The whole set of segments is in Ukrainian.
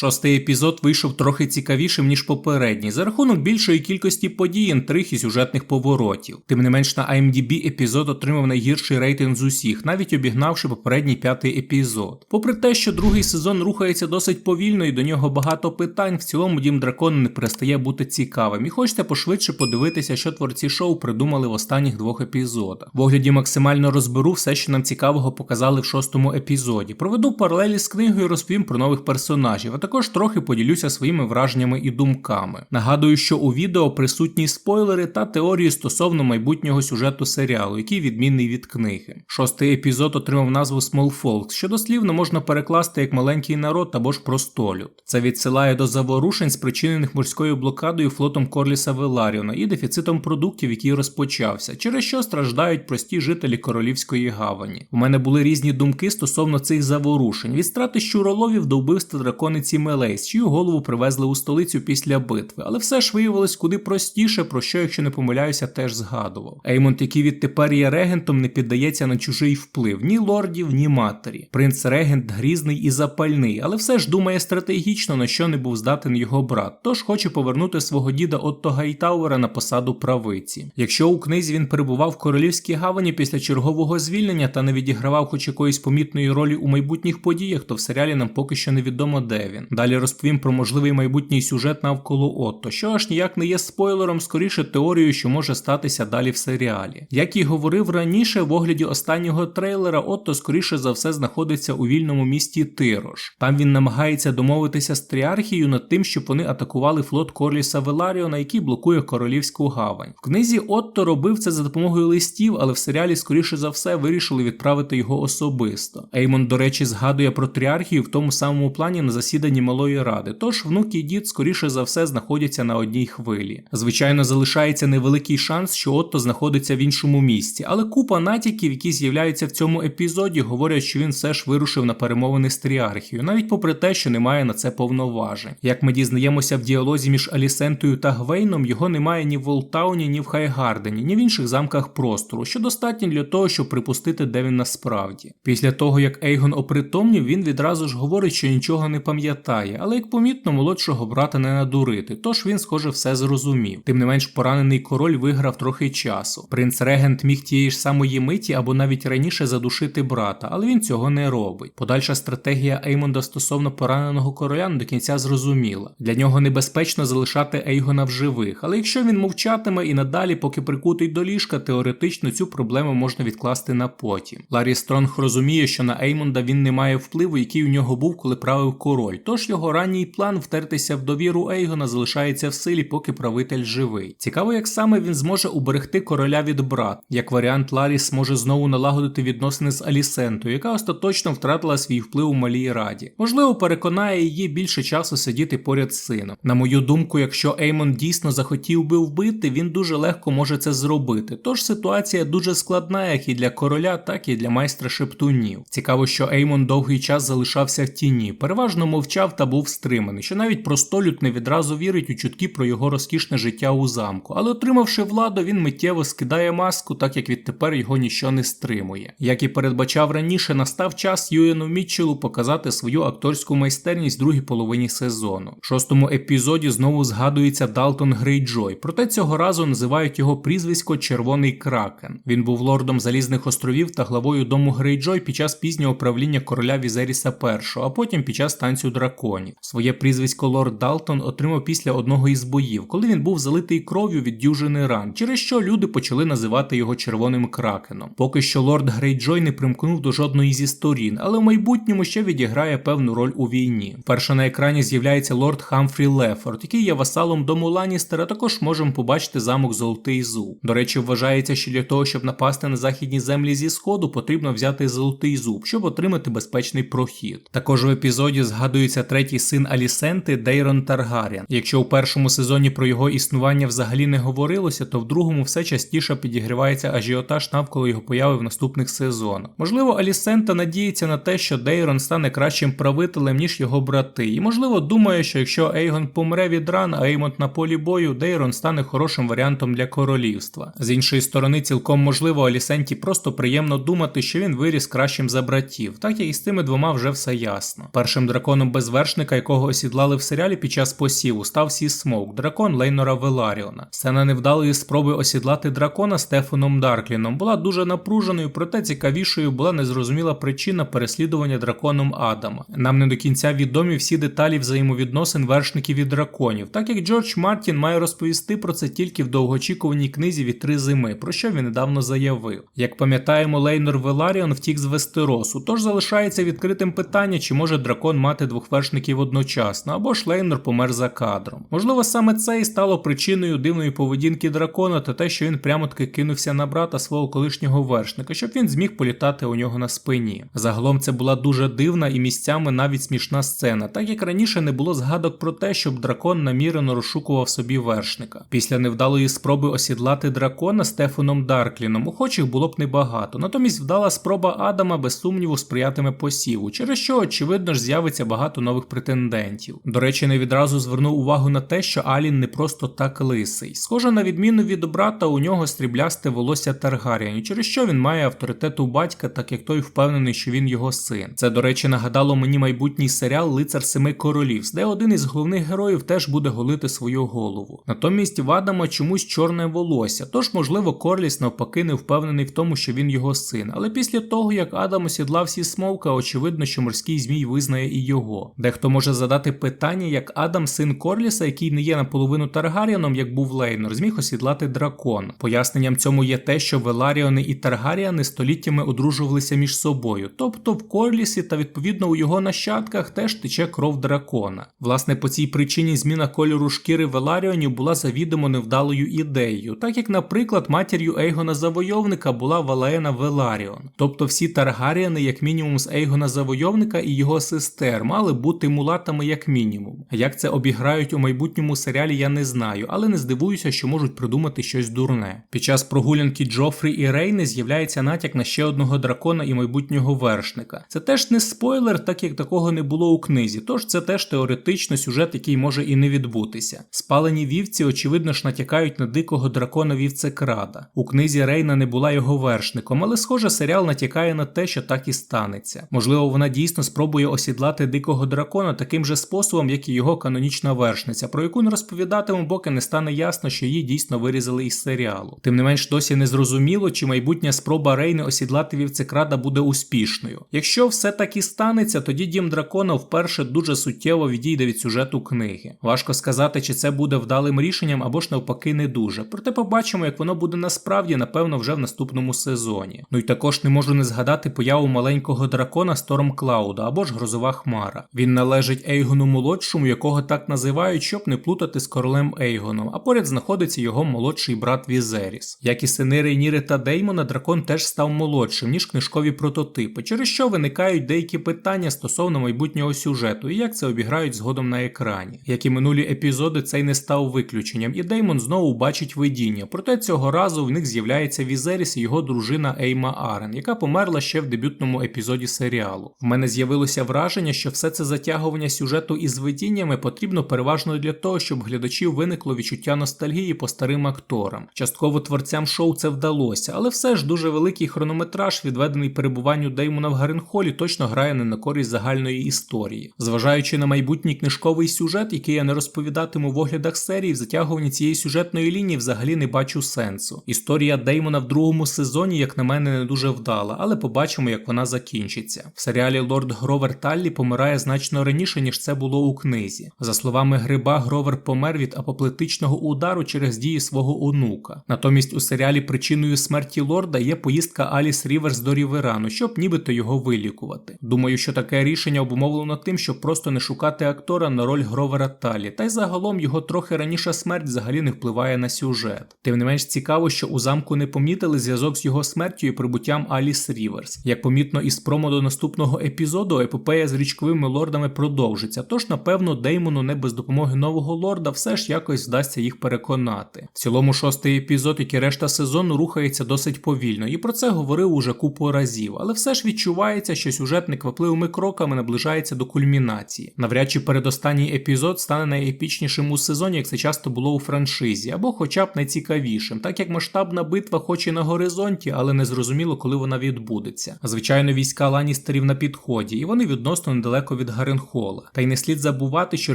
Шостий епізод вийшов трохи цікавішим, ніж попередній, за рахунок більшої кількості подій, інтриг і сюжетних поворотів. Тим не менш на IMDb епізод отримав найгірший рейтинг з усіх, навіть обігнавши попередній п'ятий епізод. Попри те, що другий сезон рухається досить повільно і до нього багато питань, в цілому дім дракона не перестає бути цікавим, і хочеться пошвидше подивитися, що творці шоу придумали в останніх двох епізодах. В огляді максимально розберу все, що нам цікавого показали в шостому епізоді. Проведу паралелі з книгою, розповім про нових персонажів, а також трохи поділюся своїми враженнями і думками. Нагадую, що у відео присутні спойлери та теорії стосовно майбутнього сюжету серіалу, який відмінний від книги. Шостий епізод отримав назву Small Folks, що дослівно можна перекласти як маленький народ або ж простолюд. Це відсилає до заворушень, спричинених морською блокадою флотом Корліса Веларіона і дефіцитом продуктів, який розпочався, через що страждають прості жителі королівської гавані. У мене були різні думки стосовно цих заворушень від страти щуроловів до вбивства дракониці Мелейс, чию голову привезли у столицю після битви, але все ж виявилось куди простіше, про що, якщо не помиляюся, теж згадував. Еймонд, який відтепер є регентом, не піддається на чужий вплив ні лордів, ні матері. Принц регент грізний і запальний, але все ж думає стратегічно, на що не був здатен його брат, тож хоче повернути свого діда Отто Гайтауера на посаду правиці. Якщо у книзі він перебував в королівській гавані після чергового звільнення та не відігравав хоч якоїсь помітної ролі у майбутніх подіях, то в серіалі нам поки що невідомо де він. Далі розповім про можливий майбутній сюжет навколо Отто, що аж ніяк не є спойлером, скоріше теорією, що може статися далі в серіалі. Як і говорив раніше, в огляді останнього трейлера Отто скоріше за все знаходиться у вільному місті Тирош. Там він намагається домовитися з тріархією над тим, щоб вони атакували флот Корліса Веларіона, який блокує королівську гавань. В книзі Отто робив це за допомогою листів, але в серіалі скоріше за все вирішили відправити його особисто. Еймон, до речі, згадує про тріархію в тому самому плані на засіданні малої ради. Тож внук і дід скоріше за все знаходяться на одній хвилі. Звичайно, залишається невеликий шанс, що Отто знаходиться в іншому місці, але купа натяків, які з'являються в цьому епізоді, говорять, що він все ж вирушив на перемовини з тріархією, навіть попри те, що немає на це повноважень. Як ми дізнаємося в діалозі між Алісентою та Гвейном, його немає ні в Волтауні, ні в Хайгардені, ні в інших замках простору, що достатньо для того, щоб припустити, де він насправді. Після того, як Ейгон опритомнів, він відразу ж говорить, що нічого не пам'ятає, але як помітно, молодшого брата не надурити, тож він, схоже, все зрозумів. Тим не менш, поранений король виграв трохи часу. Принц Регент міг тієї ж самої миті або навіть раніше задушити брата, але він цього не робить. Подальша стратегія Еймонда стосовно пораненого короля не до кінця зрозуміла. Для нього небезпечно залишати Ейгона в живих, але якщо він мовчатиме і надалі, поки прикутий до ліжка, теоретично цю проблему можна відкласти на потім. Ларі Стронг розуміє, що на Еймонда він не має впливу, який у нього був, коли правив король. Тож його ранній план втертися в довіру Ейгона залишається в силі, поки правитель живий. Цікаво, як саме він зможе уберегти короля від брат. Як варіант, Ларіс може знову налагодити відносини з Алісентою, яка остаточно втратила свій вплив у малій раді. Можливо, переконає її більше часу сидіти поряд з сином. На мою думку, якщо Еймон дійсно захотів би вбити, він дуже легко може це зробити. Тож ситуація дуже складна, як і для короля, так і для майстра шептунів. Цікаво, що Еймон довгий час залишався в тіні, переважно мовчав та був стриманий, що навіть простолюд не відразу вірить у чутки про його розкішне життя у замку, але отримавши владу, він миттєво скидає маску, так як відтепер його ніщо не стримує. Як і передбачав раніше, настав час Юену Мітчелу показати свою акторську майстерність в другій половині сезону. В шостому епізоді знову згадується Далтон Грейджой, проте цього разу називають його прізвисько Червоний Кракен. Він був лордом Залізних островів та главою дому Грейджой під час пізнього правління короля Візеріса І, а потім під час танцю драконів. Своє прізвисько Лорд Далтон отримав після одного із боїв, коли він був залитий кров'ю від дюжини ран, через що люди почали називати його червоним кракеном. Поки що лорд Грейджой не примкнув до жодної зі сторін, але в майбутньому ще відіграє певну роль у війні. Вперше на екрані з'являється лорд Хамфрі Лефорд, який є васалом дому Ланністера, також можемо побачити замок Золотий Зуб. До речі, вважається, що для того, щоб напасти на західні землі зі сходу, потрібно взяти золотий зуб, щоб отримати безпечний прохід. Також в епізоді згадується третій син Алісенти Дейрон Таргаріан. Якщо у першому сезоні про його існування взагалі не говорилося, то в другому все частіше підігрівається ажіотаж навколо його появи в наступних сезонах. Можливо, Алісента надіється на те, що Дейрон стане кращим правителем, ніж його брати, і можливо думає, що якщо Ейгон помре від ран, а Еймонт на полі бою, Дейрон стане хорошим варіантом для королівства. З іншої сторони, цілком можливо, Алісенті просто приємно думати, що він виріс кращим за братів, так як і з тими двома вже все ясно. Першим драконом без вершника, якого осідлали в серіалі під час посіву, став Сі Смоук, дракон Лейнора Веларіона. Сцена невдалої спроби осідлати дракона Стефаном Даркліном була дуже напруженою, проте цікавішою була незрозуміла причина переслідування драконом Адама. Нам не до кінця відомі всі деталі взаємовідносин вершників і драконів, так як Джордж Мартін має розповісти про це тільки в довгоочікуваній книзі від три зими, про що він недавно заявив. Як пам'ятаємо, Лейнор Веларіон втік з Вестеросу, тож залишається відкритим питання, чи може дракон мати двох вершників одночасно, або ж Лейнор помер за кадром. Можливо, саме це і стало причиною дивної поведінки дракона та те, що він прямо таки кинувся на брата свого колишнього вершника, щоб він зміг політати у нього на спині. Загалом це була дуже дивна і місцями навіть смішна сцена, так як раніше не було згадок про те, щоб дракон намірено розшукував собі вершника. Після невдалої спроби осідлати дракона Стефаном Даркліном охочих було б небагато. Натомість вдала спроба Адама без сумніву сприятиме посіву, через що очевидно ж з'явиться багато нових претендентів. До речі, не відразу звернув увагу на те, що Алін не просто так лисий. Схоже, на відміну від брата, у нього стріблясте волосся Таргаріанів, через що він має авторитет у батька, так як той впевнений, що він його син. Це, до речі, нагадало мені майбутній серіал Лицар Семи Королів, де один із головних героїв теж буде голити свою голову. Натомість в Адама чомусь чорне волосся, тож, можливо, Корліс навпаки не впевнений в тому, що він його син. Але після того, як Адам осідлав всі смовка, очевидно, що морський змій визнає і його. Дехто може задати питання, як Адам, син Корліса, який не є наполовину Таргаріаном, як був Лейнор, зміг осідлати дракон. Поясненням цьому є те, що Веларіони і Таргаріани століттями одружувалися між собою, тобто в Корлісі та відповідно у його нащадках теж тече кров дракона. Власне, по цій причині зміна кольору шкіри Веларіонів була завідомо невдалою ідеєю, так як, наприклад, матір'ю Ейгона Завойовника була Валеена Веларіон. Тобто всі Таргаріани, як мінімум, з Ейгона Завойовника і його сестер, мали бути мулатами як мінімум. Як це обіграють у майбутньому серіалі, я не знаю, але не здивуюся, що можуть придумати щось дурне. Під час прогулянки Джофрі і Рейни з'являється натяк на ще одного дракона і майбутнього вершника. Це теж не спойлер, так як такого не було у книзі, тож це теж теоретично сюжет, який може і не відбутися. Спалені вівці, очевидно ж, натякають на дикого дракона вівцекрада. У книзі Рейна не була його вершником, але схоже, серіал натякає на те, що так і станеться. Можливо, вона дійсно спробує осідлати дикого дракона таким же способом, як і його канонічна вершниця, про яку не розповідатиму, поки не стане ясно, що її дійсно вирізали із серіалу. Тим не менш, досі не зрозуміло, чи майбутня спроба Рейни осідлати вівцекрада буде успішною. Якщо все так і станеться, тоді дім дракона вперше дуже суттєво відійде від сюжету книги. Важко сказати, чи це буде вдалим рішенням або ж навпаки не дуже. Проте побачимо, як воно буде насправді, напевно, вже в наступному сезоні. Ну і також не можу не згадати появу маленького дракона Сторм Клауда або ж Грозова Хмара. Він належить Ейгону молодшому, якого так називають, щоб не плутати з королем Ейгоном, а поряд знаходиться його молодший брат Візеріс. Як і сини Рейніри та Деймона, дракон теж став молодшим, ніж книжкові прототипи, через що виникають деякі питання стосовно майбутнього сюжету і як це обіграють згодом на екрані. Як і минулі епізоди, цей не став виключенням, і Деймон знову бачить видіння. Проте цього разу в них з'являється Візеріс і його дружина Ейма Арен, яка померла ще в дебютному епізоді серіалу. В мене з'явилося враження, що все це затягування сюжету із видіннями потрібно переважно для того, щоб глядачів виникло відчуття ностальгії по старим акторам. Частково творцям шоу це вдалося, але все ж дуже великий хронометраж, відведений перебуванню Деймона в Гаренхолі, точно грає не на користь загальної історії. Зважаючи на майбутній книжковий сюжет, який я не розповідатиму в оглядах серії, в затягуванні цієї сюжетної лінії взагалі не бачу сенсу. Історія Деймона в другому сезоні, як на мене, не дуже вдала, але побачимо, як вона закінчиться. В серіалі Лорд Гровер Таллі помирає значно раніше, ніж це було у книзі. За словами Гриба, Гровер помер від апоплетичного удару через дії свого онука. Натомість у серіалі причиною смерті лорда є поїздка Аліс Ріверс до Ріверану, щоб нібито його вилікувати. Думаю, що таке рішення обумовлено тим, щоб просто не шукати актора на роль Гровера Талі, та й загалом його трохи раніша смерть взагалі не впливає на сюжет. Тим не менш цікаво, що у замку не помітили зв'язок з його смертю і прибуттям Аліс Ріверс. Як помітно із промо до наступного епізоду, епопея з річковими лордами продовжиться, тож напевно Деймону не без допомоги нового лорда все ж якось вдасться їх переконати. В цілому шостий епізод, як і решта сезону, рухається досить повільно, і про це говорив уже купу разів, але все ж відчувається, що сюжет неквапливими кроками наближається до кульмінації. Навряд чи передостанній епізод стане найепічнішим у сезоні, як це часто було у франшизі, або хоча б найцікавішим, так як масштабна битва, хоч і на горизонті, але не зрозуміло, коли вона відбудеться. Звичайно, війська Ланістерів на підході, і вони відносно недалеко від від Гаренхола. Та й не слід забувати, що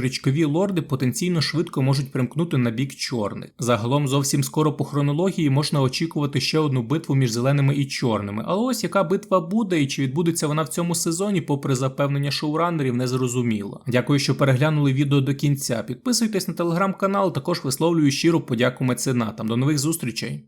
річкові лорди потенційно швидко можуть примкнути на бік чорних. Загалом зовсім скоро по хронології можна очікувати ще одну битву між зеленими і чорними. Але ось яка битва буде і чи відбудеться вона в цьому сезоні, попри запевнення шоураннерів, не зрозуміло. Дякую, що переглянули відео до кінця. Підписуйтесь на телеграм-канал, також висловлюю щиру подяку меценатам. До нових зустрічей.